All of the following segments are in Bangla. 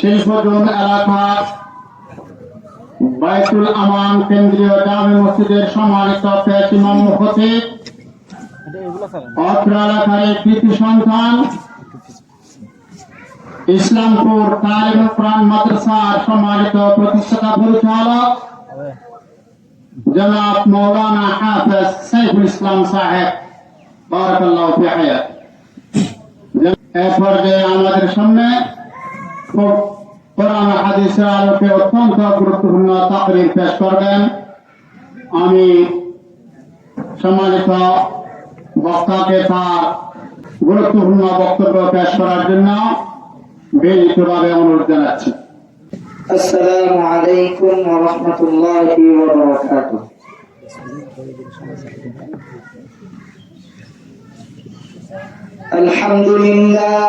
শিল্পজন এলাকা বাইতুল আমান কেন্দ্রীয় জামে মসজিদের সম্মানিত ইমাম খতিব অত্র এলাকার কৃতি সন্তান, ইসলামপুর তালিম প্রাণ মাদ্রাসার সম্মানিত প্রতিষ্ঠাতা পরিচালক, জনাব মৌলানা হাফেজ সাইফুল ইসলাম সাহেব। বারাকাল্লাহ ফি হায়াত এ পর্যায়ে আমাদের সামনে খুব কোরআন হাদিসের আলোকে অত্যন্ত গুরুত্বপূর্ণ তাকরির পেশ করবেন আমি সম্মানিত বক্তাকে তার গুরুত্বপূর্ণ বক্তব্য পেশ করার জন্য বিনীতভাবে অনুরোধ জানাচ্ছি السلام عليكم ورحمة الله وبركاته الحمد لله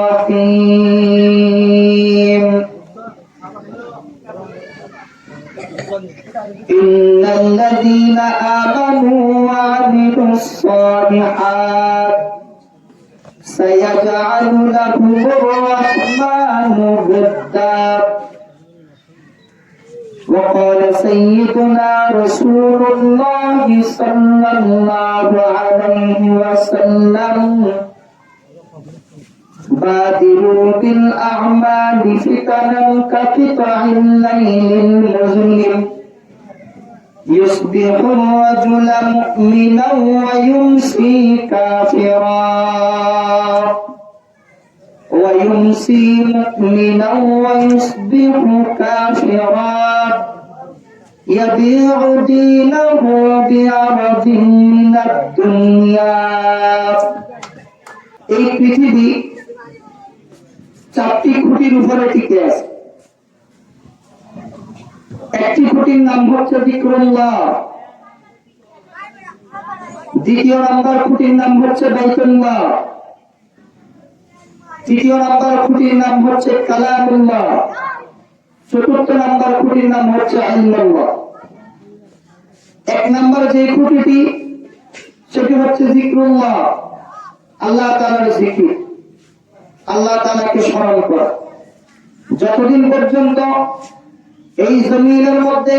إن الذين آمنوا وعملوا الصالحات سيجعل لهم الرحمن ودا وقال سيدنا رسول الله صلى الله عليه وسلم بادروا بالأعمال فتنا كقطع الليل المظلم يصبح الرجل مؤمنا ويمسي كافرا ويمسي مؤمنا ويصبح كافرا يبيع دينه بعرض من الدنيا এই পৃথিবী চারটি খুঁটির উপরে টিকে আছে একটি খুঁটির নাম হচ্ছে বিক্রল্লাহ দ্বিতীয় নাম্বার খুঁটির নাম হচ্ছে বাইতুল্লাহ। তৃতীয় নাম্বার খুঁটির নাম হচ্ছে কালামুল্লাহ। চতুর্থ নাম্বার খুঁটির নাম হচ্ছে আল্লাহ এক নাম্বার যে খুঁটিটি, সেটি হচ্ছে জিক্রুল্লাহ। আল্লাহ তালার জিকির। আল্লাহ তালাকে স্মরণ করা। যতদিন পর্যন্ত এই জমিনের মধ্যে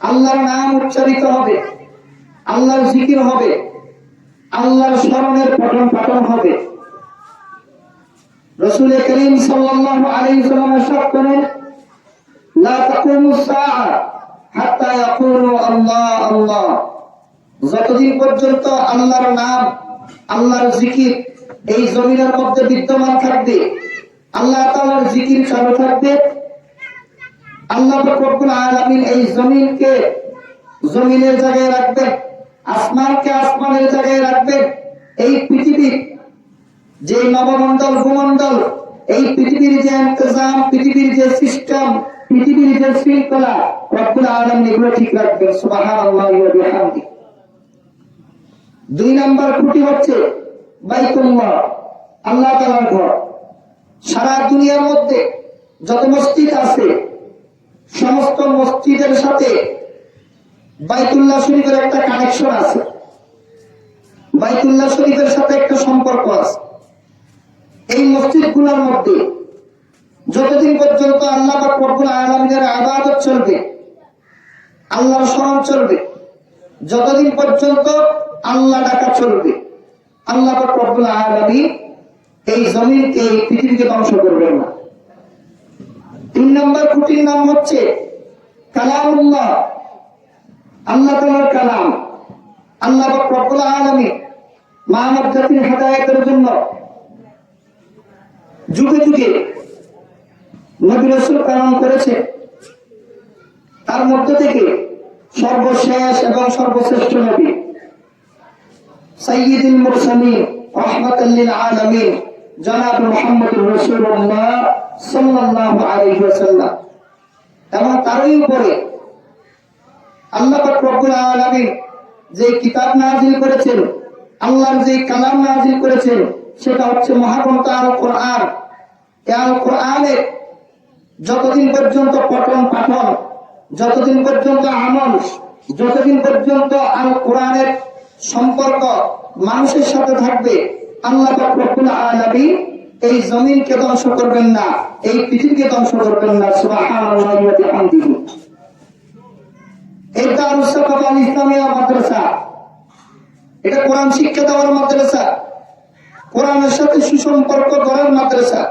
আল্লাহর নাম উচ্চারিত হবে আল্লাহর জিকির হবে আল্লাহর স্মরণের পঠন পাঠন হবে রসুল করিম সাল্লাল্লাহু আলাইহি সাল্লাম ارشاد করেন লা তাকুমুস সাআ হাত্তা ইয়াকুলু আল্লাহ আল্লাহ যতদিন পর্যন্ত আল্লাহর নাম আল্লাহর জিকির এই জমিনের মধ্যে বিদ্যমান থাকবে আল্লাহ তাআলার জিকির চালু থাকবে আল্লাহ রব্বুল আলামিন এই জমিনকে জমিনের জায়গায় রাখবেন, আসমানকে আসমানের জায়গায় রাখবেন। এই পৃথিবীর যে নবমণ্ডল, ভূমণ্ডল, এই পৃথিবীর যে ইন্তজাম, পৃথিবীর যে সিস্টেম, পৃথিবীর যে শৃঙ্খলা, রব্বুল আলামিন এগুলো ঠিক রাখবেন। সুবহানাল্লাহি ওয়া বিহামদি। দুই নাম্বার খুঁটি হচ্ছে বাইতুল্লাহ, আল্লাহ তাআলার ঘর। সারা দুনিয়ার মধ্যে যত মসজিদ আছে সমস্ত মসজিদের সাথে বাইতুল্লাহ শরীফের একটা কানেকশন আছে। বাইতুল্লাহ শরীফের সাথে একটা সম্পর্ক আছে। এই মসজিদগুলোর মধ্যে যতদিন পর্যন্ত আল্লাহ রব্বুল আলমিনের আবাদত চলবে, আল্লাহর স্মরণ চলবে, যতদিন পর্যন্ত আল্লাহ ডাকা চলবে, আল্লাহ রব্বুল আলমী এই জমিনকে এই পৃথিবীকে ধ্বংস করবেন না। তিন নম্বর খুঁটির নাম হচ্ছে কালামুল্লাহ। আল্লাহ তালার কালাম। আল্লাহ রব্বুল আলমী মানব জাতির হেদায়তের জন্য যুগে যুগে নবী রসুল করেছে। তার মধ্য থেকে সর্বশেষ এবং সর্বশ্রেষ্ঠ নবী। সাইয়্যিদুল মুরসালিন লিল আলামিন। জনাব আলাইহি ওয়াসাল্লাম। এবং তারই উপরে আল্লাহ রব্বুল যে কিতাব করেছেন, আল্লাহর যে কালাম করেছেন, সেটা হচ্ছে মহাগ্রন্থ আল কোরআন। আল কোরআনের যতদিন পর্যন্ত পঠন পাঠন, যতদিন পর্যন্ত আমল, যতদিন পর্যন্ত আল কোরআনের সম্পর্ক মানুষের সাথে থাকবে আল্লাহ এই জমিনকে ধ্বংস করবেন না, এই পৃথিবীকে ধ্বংস করবেন না কোরআন সাথে সুসম্পর্ক করার মাদ্রাসা।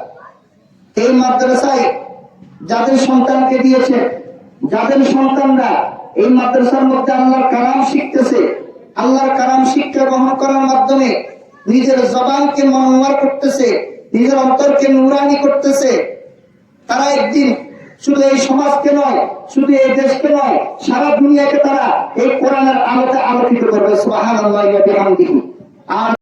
এই মাদ্রাসায় যাদের সন্তানকে দিয়েছে, যাদের সন্তানরা এই মাদ্রাসার মধ্যে আল্লাহর কালাম শিখতেছে, আল্লাহর কালাম শিক্ষা গ্রহণ করার মাধ্যমে নিজের জবানকে মনোয়ার করতেছে, নিজের অন্তরকে নুরানি করতেছে। তারা একদিন শুধু এই সমাজকে নয়, শুধু এই দেশকে নয়, সারা দুনিয়াকে তারা এই কোরআনের আলোতে আলোকিত করবে। সুবাহ আর